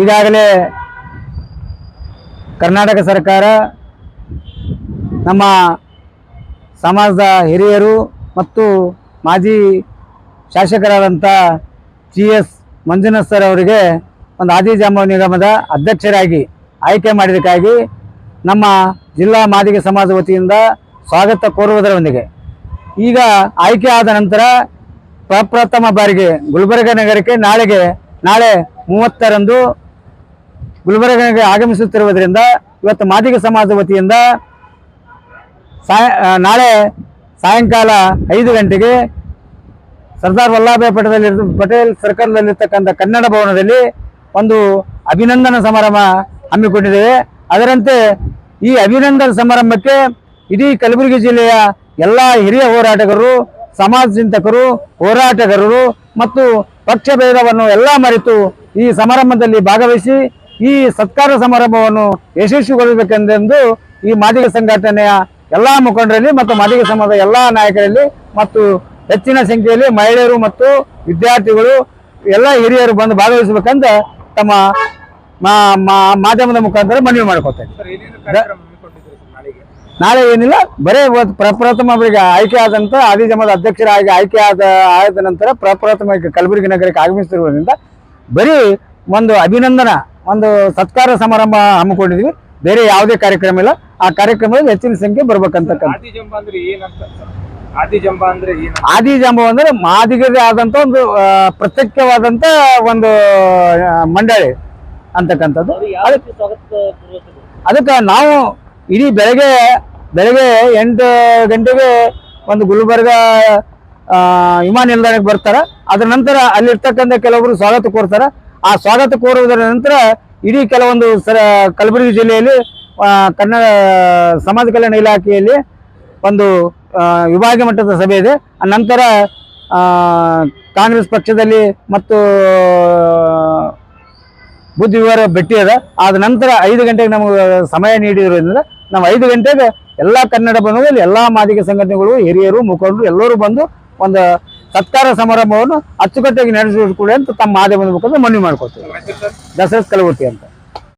ಈಗಾಗಲೇ ಕರ್ನಾಟಕ ಸರ್ಕಾರ ನಮ್ಮ ಸಮಾಜದ ಹಿರಿಯರು ಮತ್ತು ಮಾಜಿ ಶಾಸಕರಾದಂಥ ಜಿ ಎಸ್ ಮಂಜುನಾಥ್ ಸರ್ ಅವರಿಗೆ ಒಂದು ಆದಿಜಾಂಬವ ನಿಗಮದ ಅಧ್ಯಕ್ಷರಾಗಿ ಆಯ್ಕೆ ಮಾಡಿದ್ದಕ್ಕಾಗಿ ನಮ್ಮ ಜಿಲ್ಲಾ ಮಾದಿಗ ಸಮಾಜ ವತಿಯಿಂದ ಸ್ವಾಗತ ಕೋರುವುದರೊಂದಿಗೆ. ಈಗ ಆಯ್ಕೆ ಆದ ನಂತರ ಪ್ರಪ್ರಥಮ ಬಾರಿಗೆ ಗುಲ್ಬರ್ಗ ನಗರಕ್ಕೆ ನಾಳೆಗೆ, ನಾಳೆ ಮೂವತ್ತರಂದು ಗುಲ್ಬರ್ಗಗೆ ಆಗಮಿಸುತ್ತಿರುವುದರಿಂದ ಇವತ್ತು ಮಾದಿಗ ಸಮಾಜ ವತಿಯಿಂದ ಸಾಯ ನಾಳೆ ಸಾಯಂಕಾಲ ಐದು ಗಂಟೆಗೆ ಸರ್ದಾರ್ ವಲ್ಲಭಾಯ್ ಪಟೇಲ್ ಪಟೇಲ್ ಸರ್ಕಾರದಲ್ಲಿರ್ತಕ್ಕಂಥ ಕನ್ನಡ ಭವನದಲ್ಲಿ ಒಂದು ಅಭಿನಂದನಾ ಸಮಾರಂಭ ಹಮ್ಮಿಕೊಂಡಿದ್ದೇವೆ. ಅದರಂತೆ ಈ ಅಭಿನಂದನ ಸಮಾರಂಭಕ್ಕೆ ಇಡೀ ಕಲಬುರಗಿ ಜಿಲ್ಲೆಯ ಎಲ್ಲ ಹಿರಿಯ ಹೋರಾಟಗಾರರು ಸಮಾಜ ಚಿಂತಕರು, ಹೋರಾಟಗಾರರು ಮತ್ತು ಪಕ್ಷ ಭೇದವನ್ನು ಎಲ್ಲ ಮರೆತು ಈ ಸಮಾರಂಭದಲ್ಲಿ ಭಾಗವಹಿಸಿ ಈ ಸತ್ಕಾರ ಸಮಾರಂಭವನ್ನು ಯಶಸ್ವಿಗೊಳಿಸಬೇಕೆಂದೆಂದು ಈ ಮಾದಿಗ ಸಂಘಟನೆಯ ಎಲ್ಲ ಮುಖಂಡರಲ್ಲಿ ಮತ್ತು ಮಾದಿಗ ಸಮಾಜದ ಎಲ್ಲ ನಾಯಕರಲ್ಲಿ ಮತ್ತು ಹೆಚ್ಚಿನ ಸಂಖ್ಯೆಯಲ್ಲಿ ಮಹಿಳೆಯರು ಮತ್ತು ವಿದ್ಯಾರ್ಥಿಗಳು, ಎಲ್ಲ ಹಿರಿಯರು ಬಂದು ಭಾಗವಹಿಸಬೇಕಂತ ತಮ್ಮ ಮಾಧ್ಯಮದ ಮುಖಾಂತರ ಮನವಿ ಮಾಡ್ಕೊತೇನೆ ಸರ್ ಏನೇನು ಕಾರ್ಯಕ್ರಮ ಹಮ್ಮಿಕೊಂಡಿದ್ದೀರಿ ಸರ್ ನಾಳೆಗೆ ನಾಳೆ ಏನಿಲ್ಲ ಬರೇ ಇವತ್ತು ಪ್ರಪ್ರಥಮ ಅವರಿಗೆ ಆಯ್ಕೆ ಆದಂತ ಆದಿಜಮದ ಅಧ್ಯಕ್ಷರಾಗಿ ಆಯ್ಕೆ ಆದ ಆದ ನಂತರ ಪ್ರಪ್ರಥಮ ಕಲಬುರಗಿ ನಗರಕ್ಕೆ ಆಗಮಿಸುತ್ತಿರುವುದರಿಂದ ಬರೀ ಒಂದು ಅಭಿನಂದನ ಒಂದು ಸತ್ಕಾರ ಸಮಾರಂಭ ಹಮ್ಮಿಕೊಂಡಿದ್ವಿ. ಬೇರೆ ಯಾವುದೇ ಕಾರ್ಯಕ್ರಮ ಇಲ್ಲ. ಆ ಕಾರ್ಯಕ್ರಮದಲ್ಲಿ ಹೆಚ್ಚಿನ ಸಂಖ್ಯೆ ಬರ್ಬೇಕಂತ ಆದಿ ಜಂಬ ಅಂದ್ರೆ ಆದಿ ಆದಿಜಾಂಬ ಅಂದ್ರೆ ಮಾದಿಗರೇ ಆದಂತ ಒಂದು ಪ್ರತ್ಯಕ್ಷವಾದಂತ ಒಂದು ಮಂಡಳಿ ಅಂತಕ್ಕಂಥದ್ದು. ಅದಕ್ಕೆ ನಾವು ಇಡೀ ಬೆಳಗ್ಗೆ ಬೆಳಗ್ಗೆ ಎಂಟು ಗಂಟೆಗೆ ಒಂದು ಗುಲ್ಬರ್ಗ ವಿಮಾನ ನಿಲ್ದಾಣಕ್ಕೆ ಬರ್ತಾರೆ. ಅದರ ನಂತರ ಅಲ್ಲಿರ್ತಕ್ಕಂಥ ಕೆಲವರು ಸ್ವಾಗತ ಕೋರ್ತಾರೆ. ಆ ಸ್ವಾಗತ ಕೋರುವುದರ ನಂತರ ಇಡೀ ಕೆಲವೊಂದು ಸರ, ಕಲಬುರಗಿ ಜಿಲ್ಲೆಯಲ್ಲಿ ಕನ್ನಡ ಸಮಾಜ ಕಲ್ಯಾಣ ಇಲಾಖೆಯಲ್ಲಿ ಒಂದು ವಿಭಾಗ ವಿಭಾಗೀಯ ಮಟ್ಟದ ಸಭೆ ಇದೆ. ಆ ನಂತರ ಕಾಂಗ್ರೆಸ್ ಪಕ್ಷದಲ್ಲಿ ಮತ್ತು ಬುದ್ಧಿವಾರ ಭೇಟಿ ಅದ. ಆದ ನಂತರ ಐದು ಗಂಟೆಗೆ ನಮಗೆ ಸಮಯ ನೀಡಿರೋದ್ರಿಂದ, ನಾವು ಐದು ಗಂಟೆಗೆ ಎಲ್ಲ ಕನ್ನಡ ಬಂಧುಗಳು ಎಲ್ಲ ಮಾದಿಗ ಸಂಘಟನೆಗಳು ಹಿರಿಯರು ಮುಖಂಡರು ಎಲ್ಲರೂ ಬಂದು ಒಂದು ಸತ್ಕಾರ ಸಮಾರಂಭವನ್ನು ಅಚ್ಚುಕಟ್ಟಾಗಿ ನಡೆಸಿಕೊಡಿ ಅಂತ ತಮ್ಮ ಮಾಧ್ಯಮದ ಮುಖಾಂತರ ಮನವಿ ಮಾಡ್ಕೊತೀವಿ ದಸರಾ ಕಲಬುರ್ತಿ ಅಂತ.